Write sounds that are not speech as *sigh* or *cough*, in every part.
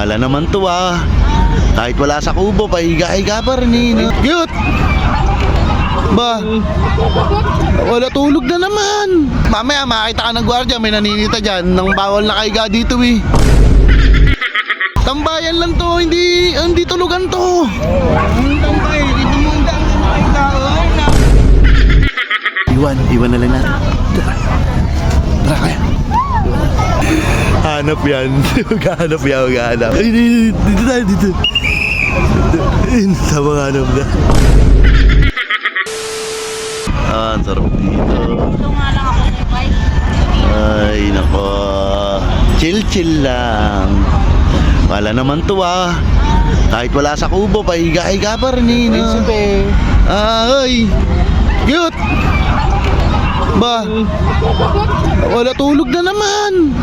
Wala naman to ah. Kahit wala sa kubo, pahiga-higa pa rin eh. Cute! Ba? Wala tulog na naman. Mamaya makita ka ng gwardiya, may naninita dyan. Nang bawal na kahiga dito eh. Tambayan lang to, hindi hindi tulugan to. Iwan, iwan na lang natin. Tara kaya. Hanap yan. *laughs* Maghanap yan, maghanap. Ay, dito, dito tayo, dito. Dito, Tama nga hanap na. *laughs* Ah, ang sarap dito. Ito nga lang ako sa bike. Ay, nako. Chill-chill lang. Wala naman to ah. Kahit wala sa kubo, pahiga-higa pa rin eh. No? Ay, cute! Ba? Wala tulog na naman.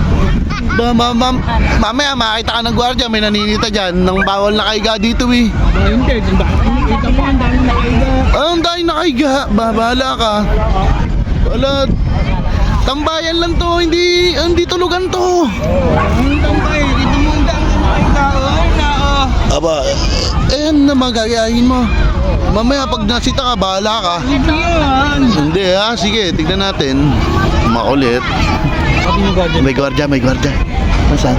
Ba, ma ma mamaya makita ka ng gwardiya, may naninita dyan. Nang bawal na kahiga dito eh. Hindi, ang dami. Kita mo ang dami. Ah, dahil nakahiga. Ba, bahala ka. Wala. Tambayan lang to, hindi, hindi tulugan to. Ang tambay, kita mo ang dami na oh. Aba, eh, ano na magagayahin mo? Mamaya pag nasita ka, bahala ka. Hindi ha, sige, tignan natin. Makulit. Mo. May gwardiya, may gwardiya. Nasaan?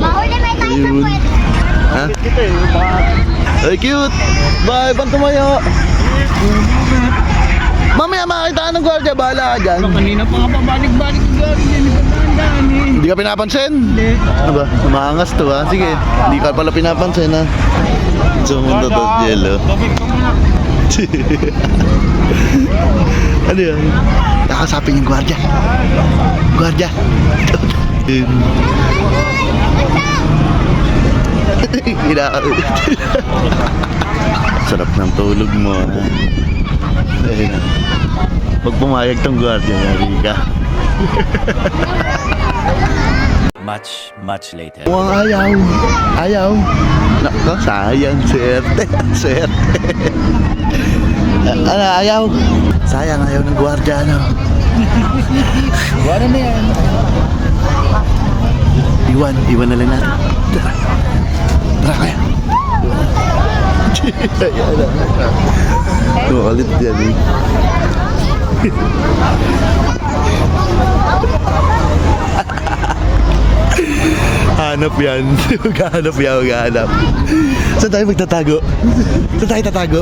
Mahuli may tayo sa Ayun. puwet. Ha? Ay, cute! Bye, pang tumayo! Mamaya makakita ka ng gwardiya, bahala ka dyan. Kanina pa nga pabalik-balik yung yan. Hindi pa eh. Hindi ka pinapansin? Hindi. Ano ba? Maangas to ha? Sige, hindi ka pala pinapansin ha? Sumunod to yelo. Bakit ka muna? *laughs* ano yan? Kakasapin yung gwardiya. Gwardiya. Yun. *laughs* Ina- *laughs* Sarap ng tulog mo. Ayun. Pag pumayag tong gwardiya, yari ka. Much, much later. Wow, ayaw. Ayaw. Nako, sayang. Swerte. *laughs* Swerte. ano, ayaw. Sayang, ayaw ng gwardiya, no? Wala na yan. Iwan, iwan na lang natin. Tara. Tara kaya. Ayan. *laughs* Tumalit yan eh. Hanap yan. *laughs* Maghanap yan, maghanap. Saan tayo magtatago? Saan tayo tatago?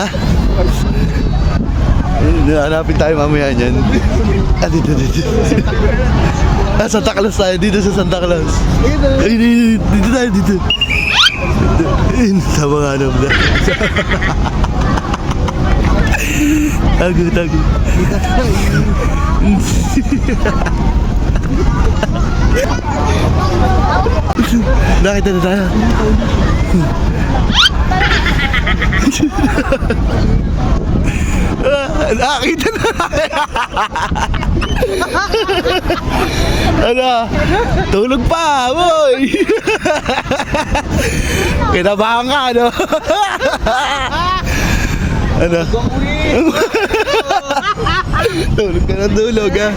Ha? Hanapin tayo mamaya niyan. Ah, dito, dito. Ah, Santa Claus tayo. Dito sa Santa Claus. Dito, dito tayo, dito. Tama nga naman na. Tago, tago. *laughs* Nakita na tayo. Ah, Nakita na ano? Tulog pa, boy! Kinabahan ka, no? ano? tulog ka na tulog, ha?